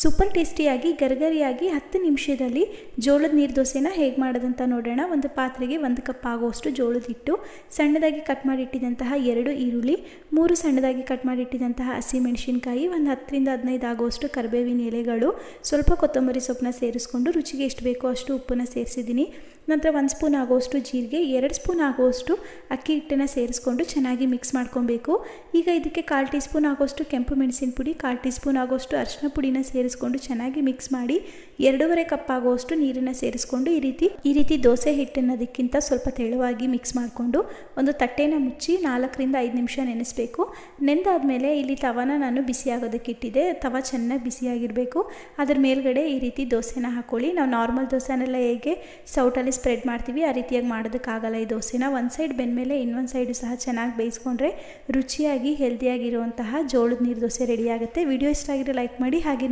Super ಟೇಸ್ಟಿಯಾಗಿ, ಗರ್ಗರಿಯಾಗಿ ಹತ್ತು ನಿಮಿಷದಲ್ಲಿ ಜೋಳದ ನೀರು ದೋಸೆನ ಹೇಗೆ ಮಾಡೋದಂತ ನೋಡೋಣ. ಒಂದು ಪಾತ್ರೆಗೆ ಒಂದು ಕಪ್ ಆಗುವಷ್ಟು ಜೋಳದ ಹಿಟ್ಟು, ಸಣ್ಣದಾಗಿ ಕಟ್ ಮಾಡಿಟ್ಟಿದಂತಹ ಎರಡು ಈರುಳ್ಳಿ, ಮೂರು ಸಣ್ಣದಾಗಿ ಕಟ್ ಮಾಡಿಟ್ಟಿದ್ದಂತಹ ಹಸಿಮೆಣಸಿನ್ಕಾಯಿ ಒಂದು ಹತ್ತರಿಂದ ಹದಿನೈದು ಆಗುವಷ್ಟು ಕರಿಬೇವಿನ ಎಲೆಗಳು, ಸ್ವಲ್ಪ ಕೊತ್ತಂಬರಿ ಸೊಪ್ಪನ್ನ ಸೇರಿಸ್ಕೊಂಡು ರುಚಿಗೆ ಎಷ್ಟು ಬೇಕೋ ಅಷ್ಟು ಉಪ್ಪನ್ನು ಸೇರಿಸಿದ್ದೀನಿ. ನಂತರ ಒಂದು ಸ್ಪೂನ್ ಆಗುವಷ್ಟು ಜೀರಿಗೆ, ಎರಡು ಸ್ಪೂನ್ ಆಗುವಷ್ಟು ಅಕ್ಕಿ ಹಿಟ್ಟನ್ನು ಸೇರಿಸ್ಕೊಂಡು ಚೆನ್ನಾಗಿ ಮಿಕ್ಸ್ ಮಾಡ್ಕೊಬೇಕು. ಈಗ ಇದಕ್ಕೆ ಕಾಲು ಟೀ ಸ್ಪೂನ್ ಆಗುವಷ್ಟು ಕೆಂಪು ಮೆಣಸಿನ ಪುಡಿ ಕಾಲು ಟೀ ಸ್ಪೂನ್ ಆಗುವಷ್ಟು ಅರಿಶಿನ ಪುಡಿನ ಸೇರಿಸ್ಕೊಂಡು ಚೆನ್ನಾಗಿ ಮಿಕ್ಸ್ ಮಾಡಿ ಎರಡೂವರೆ ಕಪ್ ಆಗುವಷ್ಟು ನೀರನ್ನು ಸೇರಿಸ್ಕೊಂಡು ಈ ರೀತಿ ಈ ರೀತಿ ದೋಸೆ ಹಿಟ್ಟನ್ನೋದಕ್ಕಿಂತ ಸ್ವಲ್ಪ ತೆಳುವಾಗಿ ಮಿಕ್ಸ್ ಮಾಡಿಕೊಂಡು ಒಂದು ತಟ್ಟೆನ ಮುಚ್ಚಿ ನಾಲ್ಕರಿಂದ ಐದು ನಿಮಿಷ ನೆನೆಸಬೇಕು. ನೆಂದಾದಮೇಲೆ ಇಲ್ಲಿ ತವಾನ ನಾನು ಬಿಸಿ ಆಗೋದಕ್ಕೆ ಇಟ್ಟಿದ್ದೆ. ತವ ಚೆನ್ನಾಗಿ ಬಿಸಿಯಾಗಿರಬೇಕು. ಅದ್ರ ಮೇಲ್ಗಡೆ ಈ ರೀತಿ ದೋಸೆನ ಹಾಕೊಳ್ಳಿ. ನಾವು ನಾರ್ಮಲ್ ದೋಸೆನೆಲ್ಲ ಹೇಗೆ ಸೌಟಲ್ಲಿ ಸ್ಪ್ರೆಡ್ ಮಾಡ್ತೀವಿ, ಆ ರೀತಿಯಾಗಿ ಮಾಡೋದಕ್ಕಾಗಲ್ಲ ಈ ದೋಸೆನ. ಒಂದು ಸೈಡ್ ಬೆಂದಮೇಲೆ ಇನ್ನೊಂದು ಸೈಡು ಸಹ ಚೆನ್ನಾಗಿ ಬೇಯಿಸ್ಕೊಂಡ್ರೆ ರುಚಿಯಾಗಿ ಹೆಲ್ದಿಯಾಗಿರುವಂತಹ ಜೋಳದ ನೀರು ದೋಸೆ ರೆಡಿ ಆಗುತ್ತೆ. ವಿಡಿಯೋ ಇಷ್ಟ ಆಗಿರೋ ಲೈಕ್ ಮಾಡಿ. ಹಾಗೆ